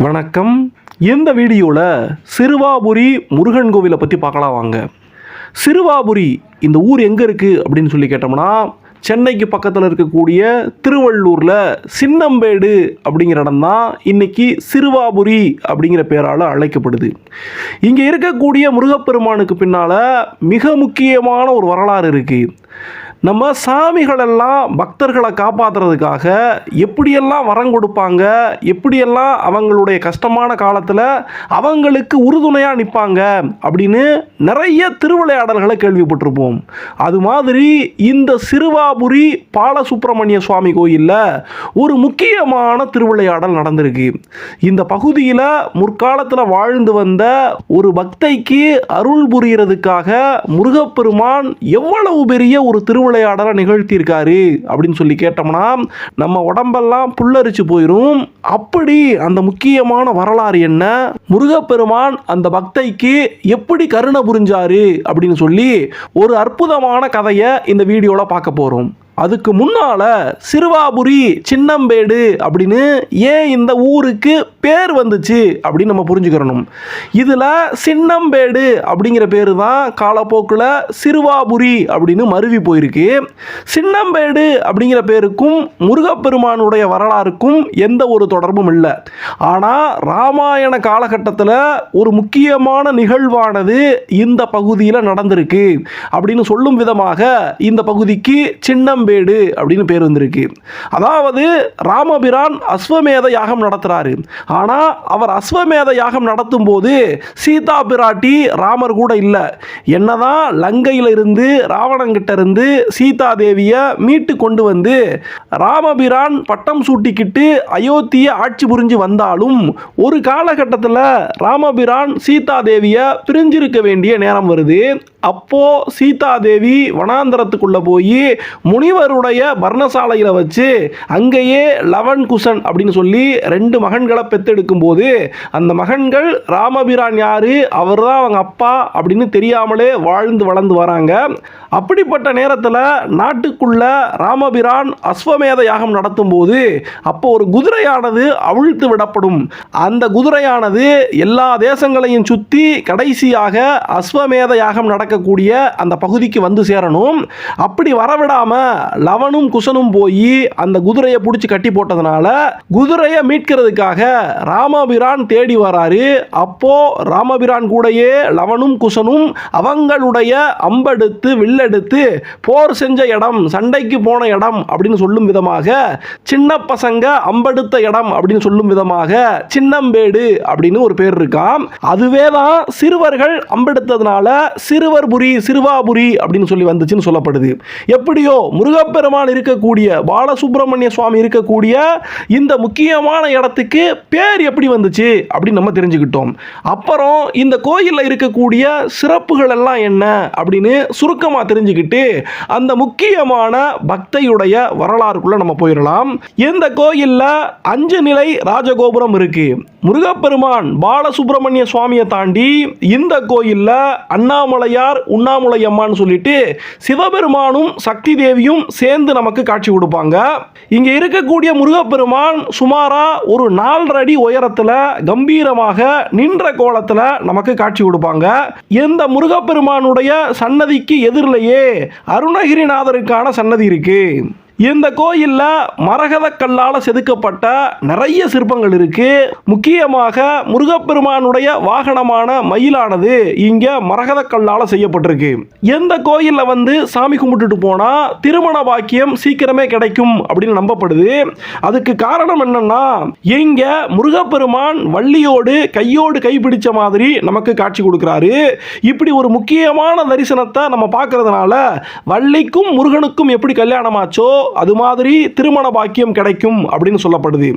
வணக்கம். இந்த வீடியோவில் சிறுவாபுரி முருகன் கோவிலை பற்றி பார்க்கலாம் வாங்க. சிறுவாபுரி இந்த ஊர் எங்கே இருக்குது அப்படின்னு சொல்லி கேட்டோம்னா சென்னைக்கு பக்கத்தில் இருக்கக்கூடிய திருவள்ளூரில் சின்னம்பேடு அப்படிங்கிற இடம் தான் இன்னைக்கு சிறுவாபுரி அப்படிங்கிற பேரால் அழைக்கப்படுது. இங்கே இருக்கக்கூடிய முருகப்பெருமானுக்கு பின்னால் மிக முக்கியமான ஒரு வரலாறு இருக்குது நம்ம சாமிகளெல்லாம் பக்தர்களை காப்பாற்றுறதுக்காக எப்படியெல்லாம் வரம் கொடுப்பாங்க? எப்படியெல்லாம் அவங்களுடைய கஷ்டமான காலத்தில் அவங்களுக்கு உறுதுணையாக நிற்பாங்க அப்படின்னு நிறைய திருவிளையாடல்களை கேள்விப்பட்டிருப்போம். அது மாதிரி இந்த சிறுவாபுரி பாலசுப்பிரமணிய சுவாமி கோயிலில் ஒரு முக்கியமான திருவிளையாடல் நடந்திருக்கு. இந்த பகுதியில் முற்காலத்தில் வாழ்ந்து வந்த ஒரு பக்தைக்கு அருள் புரியறதுக்காக முருகப்பெருமான் எவ்வளவு பெரிய ஒரு திருவிளையாடலை நிகழ்த்தியிருக்காரு அப்படின்னு சொல்லி கேட்டோம்னா நம்ம உடம்பெல்லாம் புல்லரிச்சு போயிடும் அப்படி அந்த முக்கியமான வரலாறு என்ன? முருகப்பெருமான் அந்த பக்தைக்கு எப்படி கருணை புரிஞ்சாரு அப்படின்னு சொல்லி ஒரு அற்புதமான கதையை இந்த வீடியோவில் பார்க்க போகிறோம் அதுக்கு முன்னால சிறுவாபுரி சின்னம்பேடு அப்படின்னு ஏன் இந்த ஊருக்கு பேர் வந்துச்சு அப்படின்னு நம்ம புரிஞ்சுக்கிறணும். இதில் சின்னம்பேடு அப்படிங்கிற பேர் தான் காலப்போக்கில் சிறுவாபுரி அப்படின்னு மருவி போயிருக்கு. சின்னம்பேடு அப்படிங்கிற பேருக்கும் முருகப்பெருமானுடைய வரலாறுக்கும் எந்த ஒரு தொடர்பும் இல்லை. ஆனால் ராமாயண காலகட்டத்தில் ஒரு முக்கியமான நிகழ்வானது இந்த பகுதியில் நடந்திருக்கு அப்படின்னு சொல்லும் விதமாக இந்த பகுதிக்கு சின்னம்பேடு அப்படின்னு பேர் வந்திருக்கு. அதாவது ராமபிரான் அஸ்வமேத யாகம் நடத்துகிறாரு ஆனால் அவர் அஸ்வமேத யாகம் நடத்தும் போது சீதா பிராட்டி ராமர் கூட இல்லை. என்னதான் லங்கையில் இருந்து ராவணங்கிட்ட இருந்து சீதா தேவியை மீட்டு கொண்டு வந்து ராமபிரான் பட்டம் சூட்டிக்கிட்டு அயோத்தியை ஆட்சி புரிஞ்சு வந்தாலும் ஒரு காலகட்டத்தில் ராமபிரான் சீதா தேவியை பிரிஞ்சிருக்க வேண்டிய நேரம் வருது. அப்போ சீதா தேவி வனாந்தரத்துக்குள்ளே போய் முனி முனிவருடைய பர்ணசாலையில் வச்சு அங்கேயே லவன் குசன் அப்படின்னு சொல்லி ரெண்டு மகன்களை பெத்தெடுக்கும் போது அந்த மகன்கள் ராமபிரான் யாரு? அவர் தான் அவங்க அப்பா அப்படின்னு தெரியாமலே வாழ்ந்து வளர்ந்து வராங்க. அப்படிப்பட்ட நேரத்தில் நாட்டுக்குள்ள ராமபிரான் அஸ்வமேத யாகம் நடத்தும் போது அப்போ ஒரு குதிரையானது அவிழ்த்து விடப்படும். அந்த குதிரையானது எல்லா தேசங்களையும் சுற்றி கடைசியாக அஸ்வமேத யாகம் நடக்கக்கூடிய அந்த பகுதிக்கு வந்து சேரணும். அப்படி வரவிடாமல் லவனும் குசனும் போய் அந்த குதிரையை பிடிச்சி கட்டி போட்டதுனால குதிரையை மீட்கிறதுக்காக ராமபிரான் தேடி வராரு. அப்போ ராமபிரான் கூடயே லவனும் குசனும் அவங்களுடைய அம்பெடுத்து வில்லெடுத்து போர் செஞ்ச இடம் சண்டைக்கு போன இடம் அப்படின்னு சொல்லும் விதமாக சின்ன பசங்க அம்பெடுத்த இடம் அப்படின்னு சொல்லும் விதமாக சின்னம்பேடு அப்படின்னு ஒரு பேர் இருக்காம். அதுவே தான் சிறுவர்கள் அம்பெடுத்ததுனால சிறுவர்புரி சிறுவாபுரி அப்படின்னு சொல்லி வந்துச்சுன்னு சொல்லப்படுது. எப்படியோ முருக முருகப்பெருமான் இருக்கக்கூடிய பாலசுப்பிரமணிய சுவாமி இருக்கக்கூடிய இந்த முக்கியமான இடத்துக்கு பேர் எப்படி வந்துச்சு அப்படின்னு நம்ம தெரிஞ்சுக்கிட்டோம். அப்புறம் இந்த கோயிலில் இருக்கக்கூடிய சிறப்புகள் எல்லாம் என்ன அப்படின்னு சுருக்கமாக தெரிஞ்சுக்கிட்டு அந்த முக்கியமான பக்தையுடைய வரலாறுக்குள்ளே நம்ம போயிடலாம். இந்த கோயிலில் அஞ்சு நிலை ராஜகோபுரம் இருக்கு. முருகப்பெருமான் பாலசுப்பிரமணிய சுவாமியை தாண்டி இந்த கோயிலில் அண்ணாமலையார் உண்ணாமுலையம்மான்னு சொல்லிட்டு சிவபெருமானும் சக்தி தேவியும் சேர்ந்து நமக்கு காட்சி கொடுப்பாங்க. இங்க இருக்கக்கூடிய முருகப்பெருமான் சுமாரா ஒரு நாலரை அடி உயரத்தில் கம்பீரமாக நின்ற கோலத்தில் நமக்கு காட்சி கொடுப்பாங்க. இந்த முருகப்பெருமானுடைய சன்னதிக்கு எதிரிலேயே அருணகிரிநாதருக்கான சன்னதி இருக்கு. இந்த கோயிலில் மரகத கல்லால் செதுக்கப்பட்ட நிறைய சிற்பங்கள் இருக்கு. முக்கியமாக முருகப்பெருமானுடைய வாகனமான மயிலானது இங்க மரகத கல்லால் செய்யப்பட்டிருக்கு. எந்த கோயிலில் வந்து சாமி கும்பிட்டுட்டு போனா திருமண பாக்கியம் சீக்கிரமே கிடைக்கும் அப்படின்னு நம்பப்படுது. அதுக்கு காரணம் என்னன்னா இங்க முருகப்பெருமான் வள்ளியோடு கையோடு கைப்பிடிச்ச மாதிரி நமக்கு காட்சி கொடுக்கிறாரு. இப்படி ஒரு முக்கியமான தரிசனத்தை நம்ம பார்க்கறதுனால வள்ளிக்கும் முருகனுக்கும் எப்படி கல்யாணமாச்சோ அது மாதிரி திருமண பாக்கியம் கிடைக்கும் அப்படின்னு சொல்லப்படுது.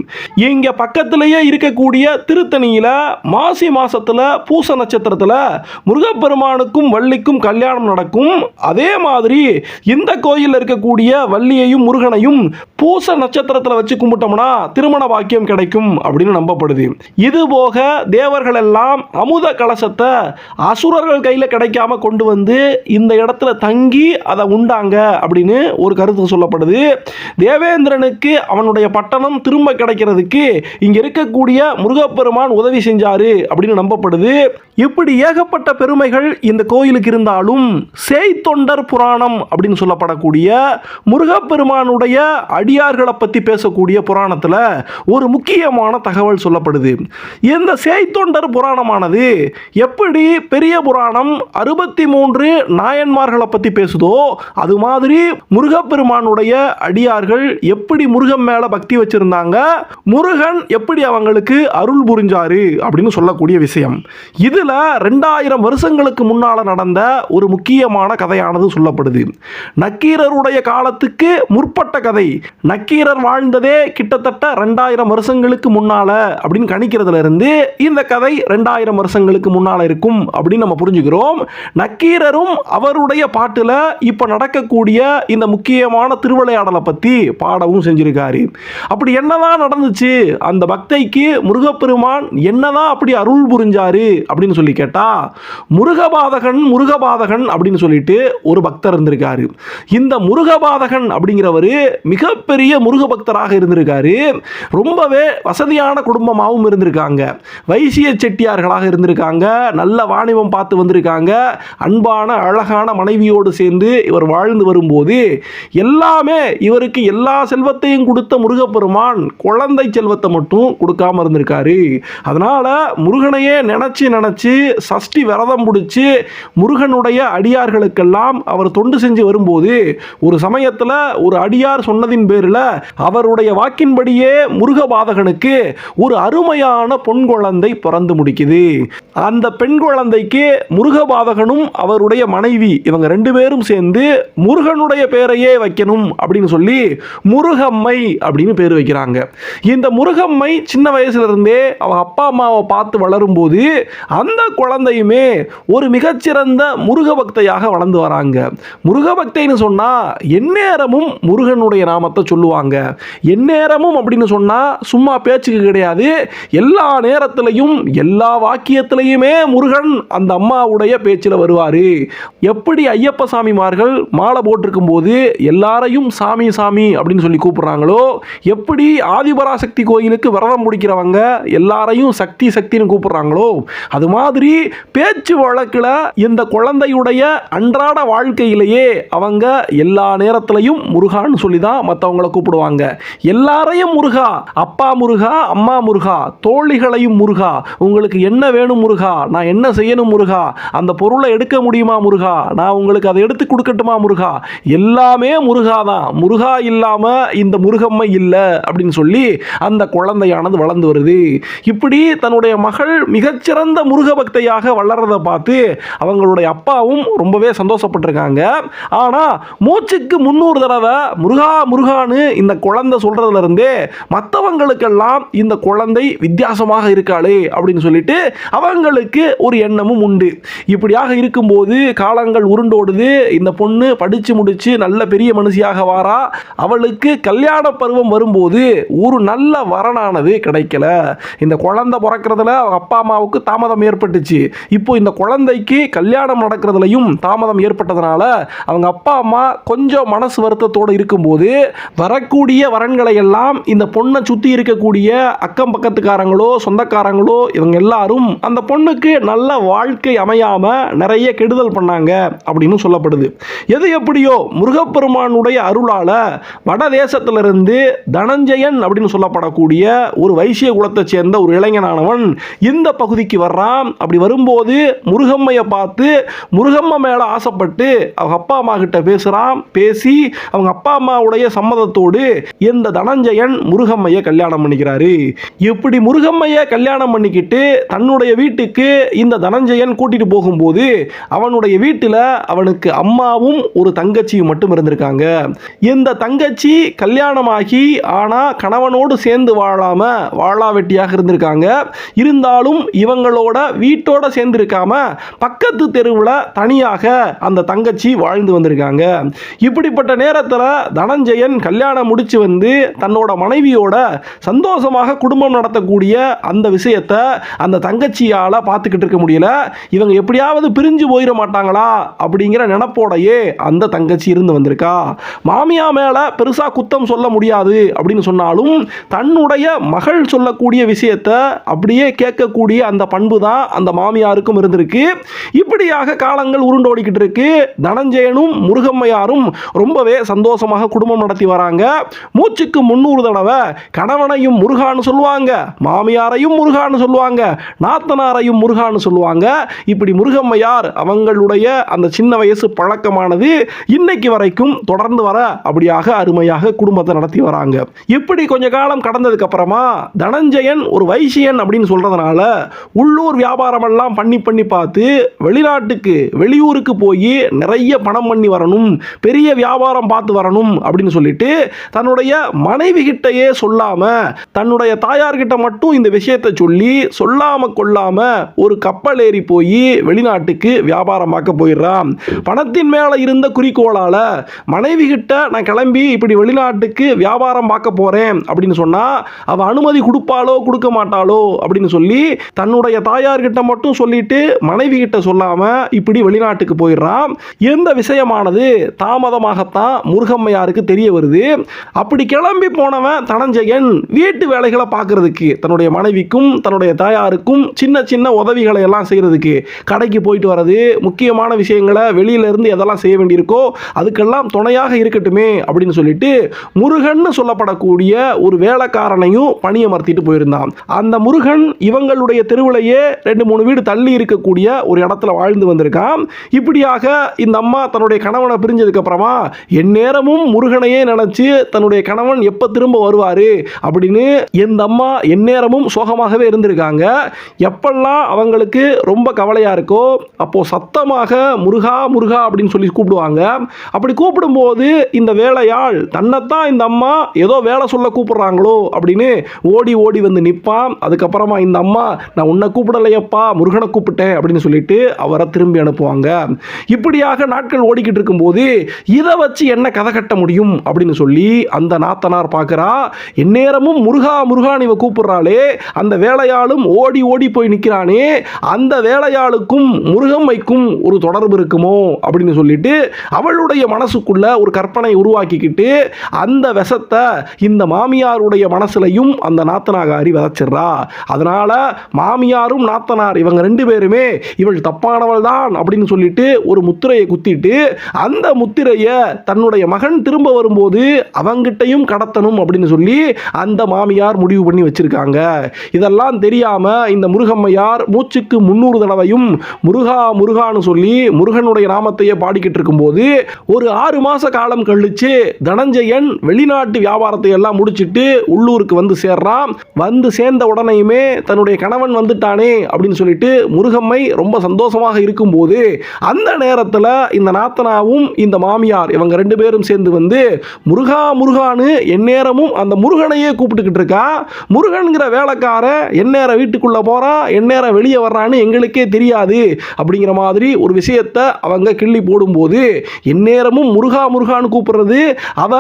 இங்க பக்கத்திலேயே இருக்கக்கூடிய திருத்தணியில மாசி மாசத்துல பூச நட்சத்திரத்துல முருகப்பெருமானுக்கும் வள்ளிக்கும் கல்யாணம் நடக்கும். அதே மாதிரி இந்த கோயிலில் இருக்கக்கூடிய வள்ளியையும் முருகனையும் பூச நட்சத்திரத்தில் வச்சு கும்பிட்டோம்னா திருமண பாக்கியம் கிடைக்கும் அப்படின்னு நம்பப்படுது. இது போக தேவர்கள் எல்லாம் அமுத கலசத்தை அசுரர்கள் கையில் கிடைக்காம கொண்டு வந்து இந்த இடத்துல தங்கி அதை உண்டாங்க அப்படின்னு ஒரு கருத்து சொல்லப்படுது. தேவேந்திரனுக்கு அவனுடைய பட்டணம் திரும்ப கிடைக்கிறதுக்கு இங்கே இருக்கக்கூடிய முருகப்பெருமான் உதவி செஞ்சாரு அப்படின்னு நம்பப்படுது. இப்படி ஏகப்பட்ட பெருமைகள் இந்த கோயிலுக்கு இருந்தாலும் சேய்த்தொண்டர் புராணம் அப்படின்னு சொல்லப்படக்கூடிய முருகப்பெருமானுடைய அடியார்களை பற்றி பேசக்கூடிய புராணத்தில் ஒரு முக்கியமான தகவல் சொல்லப்படுது. இந்த சேய்த்தொண்டர் புராணமானது எப்படி பெரிய புராணம் அறுபத்தி மூன்று நாயன்மார்களை பற்றி பேசுதோ அது மாதிரி முருகப்பெருமானுடைய அடியார்கள் எப்படி முருகன் மேலே பக்தி வச்சிருந்தாங்க? முருகன் எப்படி அவங்களுக்கு அருள் புரிஞ்சாரு? அப்படின்னு சொல்லக்கூடிய விஷயம். இதில் ரெண்டாயிரம் வருஷங்களுக்கு முன்னால் நடந்த ஒரு முக்கியமான கதையானது சொல்லப்படுது. நக்கீரருடைய காலத்துக்கு முற்பட்ட கதை. நக்கீரர் வாழ்ந்ததே கிட்டத்தட்ட ரெண்டாயிரம் வருஷங்களுக்கு முன்னால அப்படின்னு கணிக்கிறதுல இருந்து இந்த கதை ரெண்டாயிரம் வருஷங்களுக்கு முன்னால இருக்கும் அப்படின்னு நம்ம புரிஞ்சுக்கிறோம். நக்கீரரும் அவருடைய பாட்டுல இப்ப நடக்கக்கூடிய இந்த முக்கியமான உரையாடலை பற்றி பாடவும் செஞ்சிருக்காரு. அப்படி என்னதான் நடந்துச்சு? அந்த பக்தைக்கு முருகப்பெருமான் என்னதான் அப்படி அருள் புரிஞ்சாரு அப்படின்னு சொல்லி கேட்டா முருகபாதகன் முருகபாதகன் அப்படின்னு சொல்லிட்டு ஒரு பக்தர் இருந்திருக்காரு. இந்த முருகபாதகன் அப்படிங்கிறவர் மிகப்பெரிய முருக பக்தராக இருந்திருக்காரு. ரொம்பவே வசதியான குடும்பமாகவும் இருந்திருக்காங்க. வைசிய செட்டியார்களாக இருந்திருக்காங்க. நல்ல வாணிபம் பார்த்து வந்திருக்காங்க. அன்பான அழகான மனைவியோடு சேர்ந்து இவர் வாழ்ந்து வரும்போது எல்லாமே இவருக்கு எல்லா செல்வத்தையும் கொடுத்த முருகப்பெருமான் குழந்தை செல்வத்தை மட்டும் கொடுக்காம இருந்திருக்காரு. அதனால் முருகனையே நினச்சி நினச்சி சஷ்டி விரதம் பிடிச்சி முருகனுடைய அடியார்களுக்கெல்லாம் அவர் தொண்டு செஞ்சு வரும்போது ஒரு சமயத்தில் ஒரு அடியார் சொன்னதின் பேரில் அவருடைய வாக்கின்படியே முருக பாதகனுக்கு ஒரு அருமையான பொன் குழந்தை பிறந்து முடிக்குது. அந்த பெண் குழந்தைக்கு முருக பாதகனும் அவருடைய மனைவி இவங்க ரெண்டு பேரும் சேர்ந்து முருகனுடைய பேரையே வைக்கணும் அப்படின்னு சொல்லி முருகம்மை அப்படின்னு பேர் வைக்கிறாங்க. இந்த முருகம்மை சின்ன வயசுல இருந்தே அப்பா அம்மாவை பார்த்து வளரும்போது அந்த குழந்தையுமே ஒரு மிகச்சிறந்த முருக பக்தையாக வளர்ந்து வராங்க. முருக பக்தைன்னு சொன்னால் எந்நேரமும் முருகனுடைய நாமத்தை சொல்லுவாங்க. எந்நேரமும் அப்படின்னு சொன்னா சும்மா பேச்சுக்கு கிடையாது. எல்லா நேரத்திலையும் எல்லா வாக்கியத்திலையுமே முருகன் அந்த அம்மாவுடைய பேச்சில் வருவார். எப்படி ஐயப்ப சாமிமார்கள் மாலை போட்டிருக்கும் போது எல்லாரையும் சாமி சாமி அப்படின்னு சொல்லி கூப்பிட்றாங்களோ எப்படி ஆதிபராசக்தி கோயிலுக்கு விரதம் முடிக்கிறவங்க எல்லாரையும் சக்தி சக்தின்னு கூப்பிட்றாங்களோ அது மாதிரி பேச்சு வழக்கில் இந்த குழந்தையுடைய அன்றாட வாழ்க்கையிலேயே அவங்க எல்லா நேரத்திலையும் முருகான்னு சொல்லி தான் மற்றவங்கள கூப்பிடுவாங்க. எல்லாரையும் முருகா அப்பா முருகா அம்மா முருகா தோழிகளையும் முருகா உங்களுக்கு என்ன வேணும் முருகா நான் என்ன செய்யணும் முருகா அந்த பொருளை எடுக்க முடியுமா முருகா நான் உங்களுக்கு அதை எடுத்து கொடுக்கட்டுமா முருகா எல்லாமே முருகா தான். முருகா இல்லாம இந்த முருகம்மை இல்லை அப்படின்னு சொல்லி அந்த குழந்தையானது வளர்ந்து வருது. இப்படி தன்னுடைய மகள் மிகச்சிறந்த முருக பக்தையாக வளர்றதை பார்த்து அவங்களுடைய அப்பாவும் ரொம்பவே சந்தோஷப்பட்டிருக்காங்க. ஆனா மூச்சுக்கு முன்னூறு தடவை முருகா முருகான்னு இந்த குழந்தை சொல்றதுல இருந்தே மற்றவங்களுக்கெல்லாம் இந்த குழந்தை வித்தியாசமாக இருக்காளே அப்படின்னு சொல்லிட்டு அவங்களுக்கு ஒரு எண்ணமும் உண்டு. இப்படியாக இருக்கும்போது காலங்கள் உருண்டோடுது. இந்த பொண்ணு படிச்சு முடிச்சு நல்ல பெரிய மனுஷியாக வார அவளுக்கு கல்யாண பருவம் வரும்போது ஒரு நல்ல வரனானது கிடைக்கல. இந்த குழந்தை பிறக்கிறதுல அவங்க அப்பா அம்மாவுக்கு தாமதம் ஏற்பட்டுச்சு. இப்போ இந்த குழந்தைக்கு கல்யாணம் நடக்கிறதுலையும் தாமதம் ஏற்பட்டதுனால அவங்க அப்பா அம்மா கொஞ்சம் மனசு வருத்தத்தோடு இருக்கும்போது வரக்கூடிய வரன்களை எல்லாம் இந்த பொண்ணை சுற்றி இருக்கக்கூடிய அக்கம் பக்கத்துக்காரங்களோ சொந்தக்காரங்களோ இவங்க எல்லாரும் அந்த பொண்ணுக்கு நல்ல வாழ்க்கை அமையாம நிறைய கெடுதல் பண்ணாங்க அப்படின்னு சொல்லப்படுது. எது எப்படியோ முருகப்பெருமானுடைய அருளா வட வடதேசத்திலிருந்து தனஞ்சயன் அப்படின்னு சொல்லப்படக்கூடிய ஒரு வைசிய குலத்தை சேர்ந்த ஒரு இளைஞனானவன் இந்த பகுதிக்கு வர்றான். அப்படி வரும்போது முருகம்மையை பார்த்து முருகம்மை மேல ஆசைப்பட்டு அவங்க அப்பா அம்மா கிட்ட பேசுறான். பேசி அவங்க அப்பா அம்மாவுடைய சம்மதத்தோடு இந்த தனஞ்சயன் முருகம்மையை கல்யாணம் பண்ணிக்கிறாரு. இப்படி முருகம்மையை கல்யாணம் பண்ணிக்கிட்டு தன்னுடைய வீட்டுக்கு இந்த தனஞ்சயன் கூட்டிட்டு போகும்போது அவனுடைய வீட்டில் அவனுக்கு அம்மாவும் ஒரு தங்கச்சியும் மட்டும் இருந்திருக்காங்க. இந்த தங்கச்சி கல்யாணமாகி ஆனால் கணவனோடு சேர்ந்து வாழாமல் வாழாவெட்டியாக இருந்திருக்காங்க. இருந்தாலும் இவங்களோட வீட்டோட சேர்ந்து இருக்காம பக்கத்து தெருவில் தனியாக அந்த தங்கச்சி வாழ்ந்து வந்திருக்காங்க. இப்படிப்பட்ட நேரத்தில் தனஞ்சயன் கல்யாணம் முடித்து வந்து தன்னோட மனைவியோட சந்தோஷமாக குடும்பம் நடத்தக்கூடிய அந்த விஷயத்தை அந்த தங்கச்சியால் பார்த்துக்கிட்டு இருக்க முடியல. இவங்க எப்படியாவது பிரிஞ்சு போயிட மாட்டாங்களா அப்படிங்கிற நினப்போடையே அந்த தங்கச்சி இருந்து வந்திருக்கா. சாமியா மேலே பெருசாக குத்தம் சொல்ல முடியாது அப்படின்னு சொன்னாலும் தன்னுடைய மகள் சொல்லக்கூடிய விஷயத்த அப்படியே கேட்கக்கூடிய அந்த பண்பு தான் அந்த மாமியாருக்கும் இருந்திருக்கு. இப்படியாக காலங்கள் உருண்டோடிக்கிட்டு இருக்கு. தனஞ்சயனும் முருகம்மையாரும் ரொம்பவே சந்தோஷமாக குடும்பம் நடத்தி வராங்க. மூச்சுக்கு முன்னூறு தடவை கணவனையும் முருகான்னு சொல்லுவாங்க. மாமியாரையும் முருகான்னு சொல்லுவாங்க. நாத்தனாரையும் முருகான்னு சொல்லுவாங்க. இப்படி முருகம்மையார் அவங்களுடைய அந்த சின்ன வயசு பழக்கமானது இன்னைக்கு வரைக்கும் தொடர்ந்து வர அப்படியாக அருமையாக குடும்பத்தை நடத்தி வராங்க. இப்படி கொஞ்ச காலம் கடந்ததுக்கு அப்புறமா தனஞ்சயன் ஒரு வைசியன் அப்படின்னு சொல்றதுனால உள்ளூர் வியாபாரம் எல்லாம் பண்ணி பண்ணி பார்த்து வெளிநாட்டுக்கு வெளியூருக்கு போய் நிறைய பணம் பண்ணி வரணும் பெரிய வியாபாரம் பார்த்து வரணும் அப்படின்னு சொல்லிட்டு தன்னுடைய மனைவி கிட்டையே சொல்லாம தன்னுடைய தாயார்கிட்ட மட்டும் இந்த விஷயத்தை சொல்லி சொல்லாம கொள்ளாம ஒரு கப்பல் ஏறி போய் வெளிநாட்டுக்கு வியாபாரம் பார்க்க போயிடுறான். பணத்தின் மேல இருந்த குறிக்கோளால மனைவி கிட்ட நான் கிளம்பி இப்படி வெளிநாட்டுக்கு வியாபாரம் பார்க்க போறேன் அப்படின்னு சொன்னா அவ அனுமதி கொடுப்பாளோ கொடுக்க மாட்டாளோ அப்படின்னு சொல்லி தன்னுடைய தாயார்கிட்ட மட்டும் சொல்லிட்டு மனைவி கிட்ட சொல்லாம இப்படி வெளிநாட்டுக்கு போயிடுறான். எந்த விஷயமானது தாமதமாகத்தான் முருகம்மையாருக்கு தெரிய வருது. அப்படி கிளம்பி போனவன் தனஞ்சயன் வீட்டு வேலைகளை பார்க்கறதுக்கு தன்னுடைய மனைவிக்கும் தன்னுடைய தாயாருக்கும் சின்ன சின்ன உதவிகளை எல்லாம் செய்யறதுக்கு கடைக்கு போயிட்டு வர்றது முக்கியமான விஷயங்களை வெளியில இருந்து எதெல்லாம் செய்ய வேண்டியிருக்கோ அதுக்கெல்லாம் துணையாக இருக்கட்டும் அப்படின்னு சொல்லிட்டு முருகன் சொல்லப்படக்கூடிய ஒரு வேலைக்காரனையும் பணியமர்த்திட்டு போயிருந்தான். அந்த முருகன் இவங்களுடைய தெருவிலேயே ரெண்டு மூணு வீடு தள்ளி இருக்கக்கூடிய ஒரு இடத்துல வாழ்ந்து வந்திருக்கான். இப்படியாக இந்த அம்மா தன்னுடைய கணவனை பிரிஞ்சதுக்கு அப்புறமா எந்நேரமும் முருகனையே நினைச்சு தன்னுடைய கணவன் எப்ப திரும்ப வருவாரு அப்படின்னு இந்த அம்மா எந்நேரமும் சோகமாகவே இருந்திருக்காங்க. எப்பெல்லாம் அவங்களுக்கு ரொம்ப கவலையா இருக்கோ அப்போ சத்தமாக முருகா முருகா அப்படின்னு சொல்லி கூப்பிடுவாங்க. அப்படி கூப்பிடும்போது இந்த வேலையாள் தன்னைத்தான் இந்த அம்மா ஏதோ வேலை சொல்ல கூப்பிடுறாங்களோ அப்படின்னு ஓடி ஓடி வந்து நிற்பான். அதுக்கப்புறமா இந்த அம்மா நான் உன்னை கூப்பிடலையப்பா முருகனை கூப்பிட்டேன் அப்படின்னு சொல்லிட்டு அவரை திரும்பி அனுப்புவாங்க. இப்படியாக நாட்கள் ஓடிக்கிட்டு இருக்கும்போது இதை வச்சு என்ன கதை கட்ட முடியும்? அப்படின்னு சொல்லி அந்த நாத்தனார் பார்க்குறா. எந்நேரமும் முருகா முருகான் இவ கூப்பிடுறாளே. அந்த வேலையாளும் ஓடி ஓடி போய் நிற்கிறானே அந்த வேலையாளுக்கும் முருகம்மைக்கும் ஒரு தொடர்பு இருக்குமோ? அப்படின்னு சொல்லிட்டு அவளுடைய மனசுக்குள்ள ஒரு கற்பனை உருவாக்கிக்கிட்டு அந்த விஷத்தை இந்த மாமியாருடைய மனசுலையும் அந்த நாத்தனாகாரி விதைச்சிடுறா. அதனால மாமியாரும் நாத்தனார் இவங்க ரெண்டு பேருமே இவள் தப்பானவள் தான் அப்படின்னு சொல்லிட்டு ஒரு முத்திரையை குத்திட்டு அந்த முத்திரையை தன்னுடைய மகன் திரும்ப வரும்போது அவங்கிட்டையும் கடத்தணும் அப்படின்னு சொல்லி அந்த மாமியார் முடிவு பண்ணி வச்சிருக்காங்க. இதெல்லாம் தெரியாம இந்த முருகம்மையார் மூச்சுக்கு முன்னூறு தடவையும் முருகா முருகான்னு சொல்லி முருகனுடைய நாமத்தையே பாடிக்கிட்டு இருக்கும்போது ஒரு ஆறு மாச காலம் கழிச்சு தனஞ்சயன் வெளிநாட்டு வியாபாரத்தை எல்லாம் முடிச்சிட்டு உள்ளூருக்கு வந்து சேர்றான். வந்து சேர்ந்த உடனேயுமே தன்னுடைய கணவன் வந்துட்டானே அப்படின்னு சொல்லிட்டு முருகம்மை ரொம்ப சந்தோஷமாக இருக்கும்போது அந்த நேரத்தில் இந்த நாத்தனாவும் இந்த மாமியார் இவங்க ரெண்டு பேரும் சேர்ந்து வந்து முருகா முருகான்னு எந்நேரமும் அந்த முருகனையே கூப்பிட்டுக்கிட்டு இருக்கா. முருகன்கிற வேலைக்காரன் எந்நேரம் வீட்டுக்குள்ளே போகிறான் எந்நேரம் வெளியே வர்றான்னு எங்களுக்கே தெரியாது அப்படிங்கிற மாதிரி ஒரு விஷயத்தை அவங்க கிள்ளி போடும்போது எந்நேரமும் முருகா முருகான்னு கூப்பிடுறது. அவ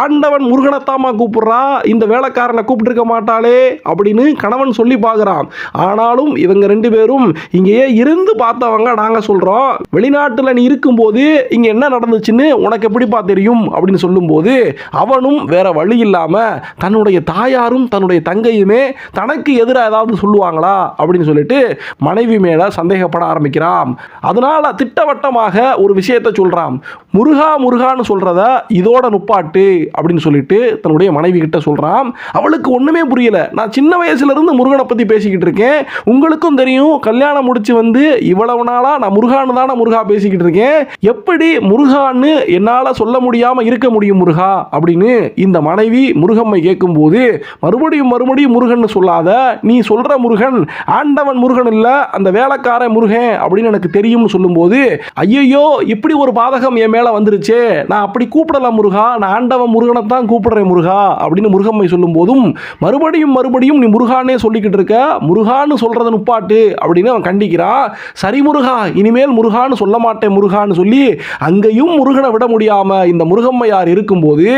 ஆண்டவன் முருகனத்தாமா கூப்பிடுறா. இந்த வேலைக்காரனை கூப்பிட்டுருக்க மாட்டாளே அப்படின்னு கணவன் சொல்லி பார்க்குறான். ஆனாலும் இவங்க ரெண்டு பேரும் இங்கேயே இருந்து பார்த்தவங்க நாங்கள் சொல்கிறோம் வெளிநாட்டில் நீ இருக்கும்போது இங்கே என்ன நடந்துச்சுன்னு உனக்கு எப்படிப்பா தெரியும்? அப்படின்னு சொல்லும்போது அவனும் வேற வழி இல்லாமல் தன்னுடைய தாயாரும் தன்னுடைய தங்கையுமே தனக்கு எதிராக ஏதாவது சொல்லுவாங்களா? அப்படின்னு சொல்லிட்டு மனைவி மேலே சந்தேகப்பட ஆரம்பிக்கிறான். அதனால் திட்டவட்டமாக ஒரு விஷயத்தை சொல்கிறான் முருகா முருகான்னு சொல்கிறத இதோட நுப்பாட்டு அப்படின்னு சொல்லிட்டு தன்னுடைய மனைவி கிட்ட சொல்கிறான் அவளுக்கு ஒன்றுமே புரியல. நான் சின்ன வயசுல இருந்து முருகனை பற்றி பேசிக்கிட்டு இருக்கேன். உங்களுக்கும் தெரியும் கல்யாணம் முடிச்சு வந்து இவ்வளவு நாளாக நான் முருகான்னு தானே முருகா பேசிக்கிட்டு இருக்கேன். எப்படி முருகான்னு என்னால் சொல்ல முடியாமல் இருக்க முடியும் முருகா? அப்படின்னு இந்த மனைவி முருகம்மை கேட்கும்போது மறுபடியும் மறுபடியும் முருகன் சொல்லாத. நீ சொல்கிற முருகன் ஆண்டவன் முருகன் இல்லை அந்த வேலைக்கார முருகன் அப்படின்னு எனக்கு தெரியும்னு சொல்லும்போது ஐயையோ இப்படி ஒரு பாதகம் என் மேலே வந்துருச்சு. நான் அப்படி கூப்பிடலாம் முருகா. நான் ஆண்டவன் முருகனை தான் கூப்பிடுறேன் முருகா அப்படின்னு முருகம்மை சொல்லும் போதும் மறுபடியும் மறுபடியும் நீ முருகானே சொல்லிக்கிட்டு இருக்க. முருகான்னு சொல்கிறத நுப்பாட்டு அப்படின்னு அவன் கண்டிக்கிறான் சரி முருகா இனிமேல் முருகான்னு சொல்ல மாட்டேன் முருகான்னு சொல்லி அங்கேயும் முருகனை விட முடியாமல் இந்த முருகம்மையார் இருக்கும்போது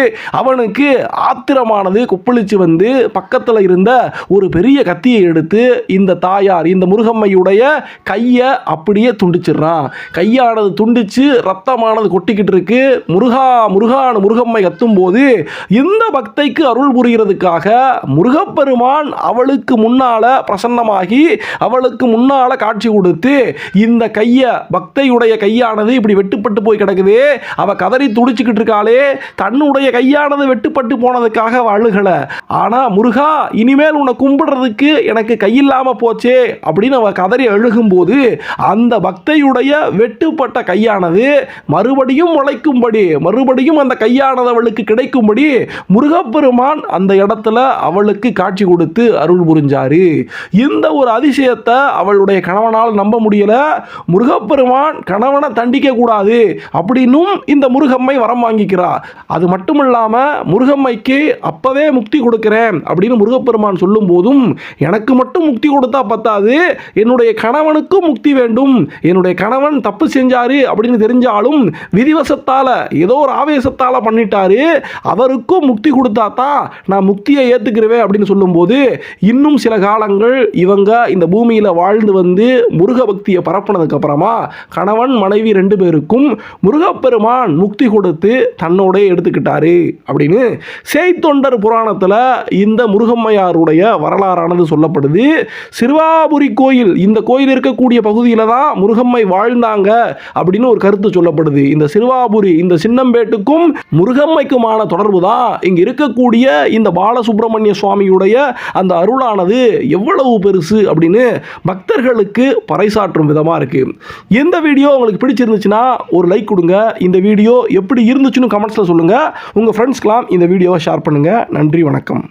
அவனுக்கு ஆத்திரமானது கொப்பளிச்சு வந்து பக்கத்தில் இருந்த ஒரு பெரிய கத்தியை எடுத்து இந்த தாயார் இந்த முருகம்மையுடைய கையை அப்படியே துண்டிச்சிடுறான். கையானது துண்டிச்சு ரத்தமானது கொட்டிக்கிட்டு இருக்கு. முருகா முருகான முருகம்மை கத்தும்போது இந்த பக்தைக்கு அருள் புரிகிறதுக்காக முருகப்பெருமான் அவளுக்கு முன்னால பிரசன்னமாகி அவளுக்கு முன்னால காட்சி கொடுத்து இந்த கையை பக்தையுடைய கையானது இப்படி வெட்டுப்பட்டு போய் கிடக்குது. அவ கதறி துடிச்சுக்கிட்டு இருக்காளே. தன்னுடைய கையானது வெட்டுப்பட்டு போனதுக்காக அவ அழுகலை. ஆனா முருகா இனிமேல் உன்னை கும்பிடுறதுக்கு எனக்கு கையில்லாம போச்சே அப்படின்னு அவள் கதறி அழுகும்போது அந்த பக்தையுடைய வெட்டுப்பட்ட கையானது மறுபடியும் முளைக்கும்படி மறுபடியும் அந்த கையானது அவளுக்கு கிடைக்கும்படி முருகப்பெருமான் அந்த இடத்துல அவளுக்கு காட்சி கொடுத்து அருள் புரிஞ்சாரு. இந்த ஒரு அதிசயத்தை அவளுடைய கணவனால் நம்ப முடியல. முருகப்பெருமான் கணவனை தண்டிக்க கூடாது அப்படின்னும் இந்த முருகம்மை வரம் வாங்கிக்கிறா அது மட்டும் இல்லாமல் முருகம்மைக்கு அப்பவே முக்தி கொடுக்கிறேன் அப்படின்னு முருகப்பெருமான் சொல்லும் போதும் எனக்கு மட்டும் முக்தி கொடுத்தா பத்தாது. என்னுடைய கணவனுக்கும் முக்தி வேண்டும். என்னுடைய கணவன் தப்பு செஞ்சாரு அப்படின்னு தெரிஞ்சாலும் விதிவசத்தால் ஏதோ ஒரு ஆவேசத்தால் பண்ணிட்டாரு. அவருக்கும் முக்தி கொடுத்தா தான் நான் முக்தியை ஏற்றுக்கிறவே அப்படின்னு சொல்லும்போது இன்னும் சில காலங்கள் இவங்க இந்த பூமியில் வாழ்ந்து வந்து முருக பக்தியை பரப்புனதுக்கப்புறமா கணவன் மனைவி ரெண்டு பேருக்கும் முருகப்பெருமான் முக்தி கொடுத்து தன்னோட எடுத்துக்கிட்டாரு அப்படின்னு சேய்த்தொண்டர் புராணத்தில் இந்த முருகம்மையாருடைய வரலாறானது சொல்லப்படுது. சிறுவாபுரி கோயில் இந்த கோயில் இருக்கக்கூடிய பகுதியில் தான் முருகம்மை வாழ்ந்தாங்க அப்படின்னு ஒரு கருத்து சொல்லப்படுது. இந்த சிறுவாபுரி இந்த சின்னம்பேட்டு சின்னம்பேட்டுக்கும் முருகம்மைக்குமான தொடர்பு தான் இங்கே இருக்கக்கூடிய இந்த பாலசுப்ரமணிய சுவாமியுடைய அந்த அருளானது எவ்வளவு பெருசு அப்படின்னு பக்தர்களுக்கு பறைசாற்றும் விதமாக இருக்குது எந்த வீடியோ உங்களுக்கு பிடிச்சிருந்துச்சுன்னா ஒரு லைக் கொடுங்க. இந்த வீடியோ எப்படி இருந்துச்சுன்னு கமெண்ட்ஸில் சொல்லுங்கள் உங்கள் ஃப்ரெண்ட்ஸ்க்கெலாம் இந்த வீடியோவை ஷேர் பண்ணுங்கள் நன்றி வணக்கம்.